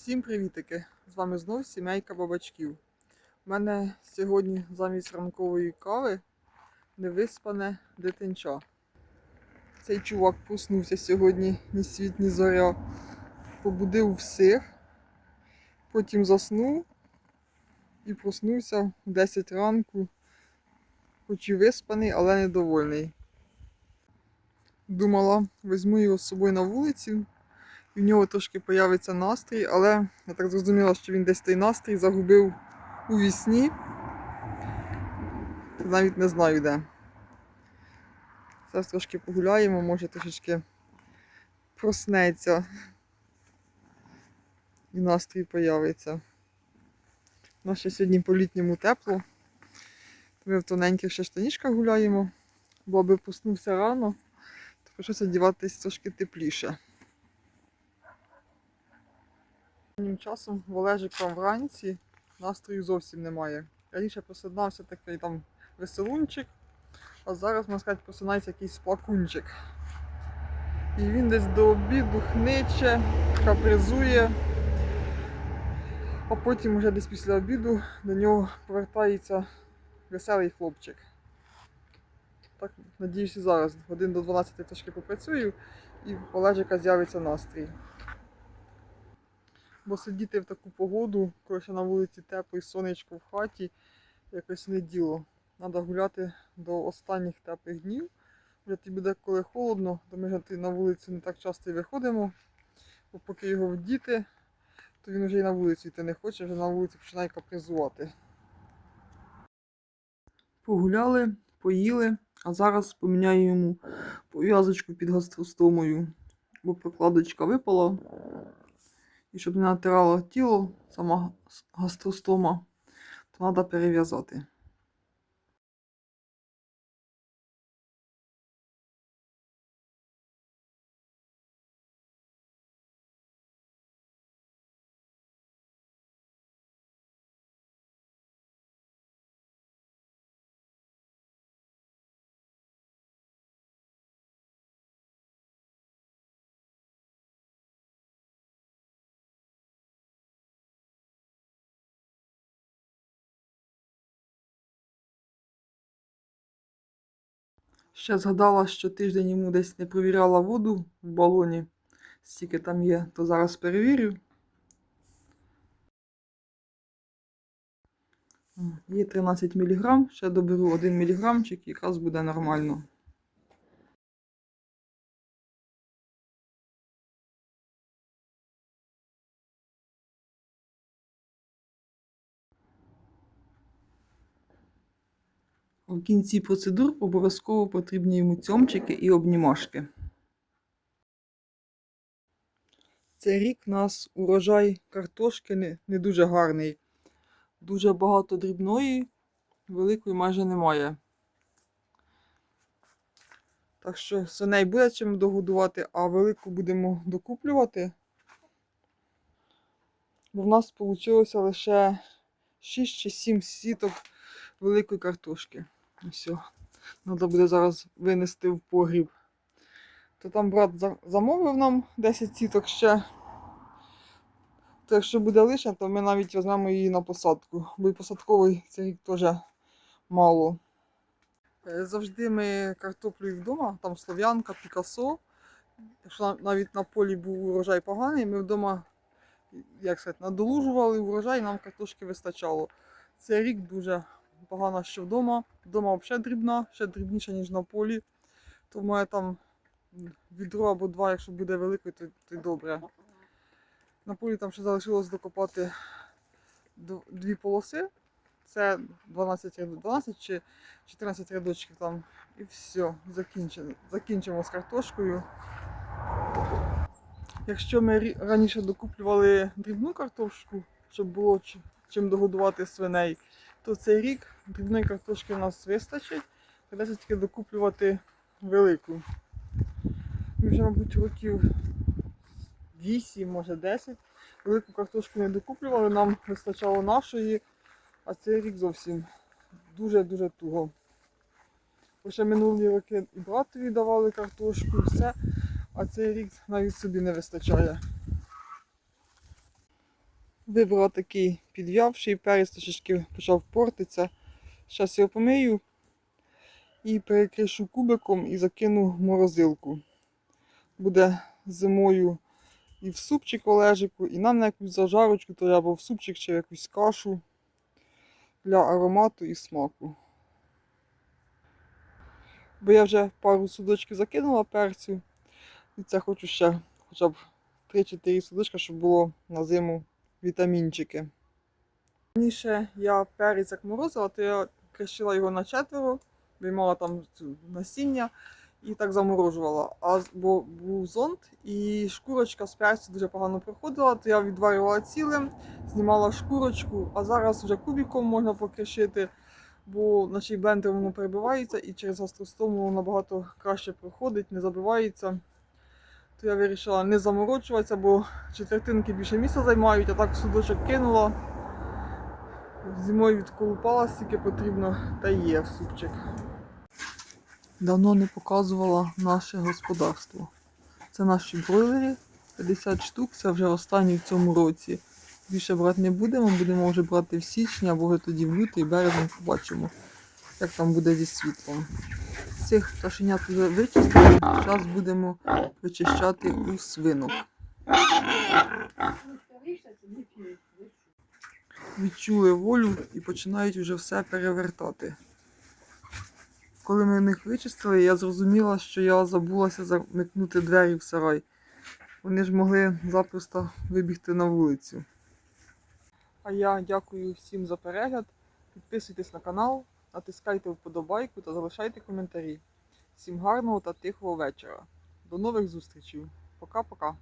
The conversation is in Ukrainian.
Всім привітики! З вами знов сімейка бабачків. У мене сьогодні замість ранкової кави невиспане дитинча. Цей чувак проснувся сьогодні ні світ, ні зоря. Побудив всіх, потім заснув і проснувся в 10 ранку, хоч і виспаний, але недовольний. Думала, візьму його з собою на вулицю, в нього трошки появиться настрій, але я так зрозуміла, що він десь той настрій загубив у вісні. Навіть не знаю де. Зараз трошки погуляємо, може трошечки проснеться і настрій появиться. У нас ще сьогодні по літньому тепло. Ми в тоненьких ще штанішках гуляємо, бо аби проснувся рано, то прийшлося одягатись трошки тепліше. Останнім часом в Олежика вранці настрою зовсім немає. Раніше просинався такий там веселунчик, а зараз, можна сказати, просинається якийсь плакунчик. І він десь до обіду хниче, капризує, а потім вже десь після обіду до нього повертається веселий хлопчик. Так, надіюся, зараз годин до 12 трошки попрацюю і в Олежика з'явиться настрій. Бо сидіти в таку погоду, коли на вулиці тепло і сонечко в хаті, якось не діло. Треба гуляти до останніх теплих днів. Вже тобі буде холодно, то ми на вулицю не так часто і виходимо. Бо поки його вдіти, то він вже і на вулицю йти не хоче, вже на вулиці починає капризувати. Погуляли, поїли, а зараз поміняю йому пов'язочку під гастростомою, бо прокладочка випала. І щоб не натирало тіло, сама гастростома, то треба перев'язати. Ще згадала, що тиждень йому десь не провіряла воду в балоні. Скільки там є, то зараз перевірю. Є 13 мг, ще доберу 1 мг, якраз буде нормально. В кінці процедур обов'язково потрібні йому цьомчики і обнімашки. Цей рік у нас урожай картошки не, не дуже гарний. Дуже багато дрібної, великої майже немає. Так що свиней буде чим догодувати, а велику будемо докуплювати. Бо в нас вийшло лише 6 чи 7 сіток великої картошки. Все. Треба буде зараз винести в погріб. То там брат замовив нам 10 сіток ще. То якщо буде лише, то ми навіть візьмемо її на посадку. Бо і посадковий цей рік теж мало. Е, Завжди ми картоплю вдома, там слов'янка, пікасо. Якщо навіть на полі був урожай поганий, ми вдома як сказати, надолужували урожай, нам картошки вистачало. Цей рік дуже погано, що вдома. Вдома взагалі дрібна, ще дрібніша, ніж на полі. То має там відро або два, якщо буде великий, то, й добре. На полі там ще залишилось докопати дві полоси. Це 12, ряд- 12 чи 14 рядочків там. І все, закінчено. закінчимо з картошкою. Якщо ми раніше докуплювали дрібну картошку, щоб було чим догодувати свиней, то цей рік дрібної картошки у нас вистачить. Придеться тільки докуплювати велику. Вже, мабуть, років 8, може 10. Велику картошку не докуплювали, нам вистачало нашої, а цей рік зовсім дуже-дуже туго. Ще минулі роки і братові давали картошку, і все, а цей рік навіть собі не вистачає. Вибрала такий підв'явший перець, трошечки почав портитися. Зараз його помию і перекришу кубиком і закину в морозилку. Буде зимою і в супчик Олежику, і нам на якусь зажарочку, то або в супчик чи якусь кашу для аромату і смаку. Бо я вже пару судочків закинула перцю. І це хочу ще хоча б 3-4 судочка, щоб було на зиму вітамінчики. Раніше я перець як морозила, то я кришила його на четверо, виймала там насіння і так заморожувала. А бо був зонт і шкурочка з перцю дуже погано проходила, то я відварювала цілим, знімала шкурочку, а зараз вже кубиком можна покришити, бо наче блендер воно перебивається і через гастростому набагато краще проходить, не забивається. То я вирішила не заморочуватися, бо четвертинки більше місця займають, а так судочок кинула. Зимою відколупала, скільки потрібно, та є в супчик. Давно не показувала наше господарство. Це наші бройлери, 50 штук, це вже останні в цьому році. Більше брати не будемо, будемо вже брати в січні або вже тоді в лютий, березень побачимо, як там буде зі світлом. Цих пташенят вичистили, зараз будемо вичищати у свинок. Відчули волю і починають вже все перевертати. Коли ми них вичистили, я зрозуміла, що я забулася замикнути двері в сарай. Вони ж могли запросто вибігти на вулицю. А я дякую всім за перегляд. Підписуйтесь на канал, натискайте вподобайку та залишайте коментарі. Всім гарного та тихого вечора. До нових зустрічей. Пока-пока.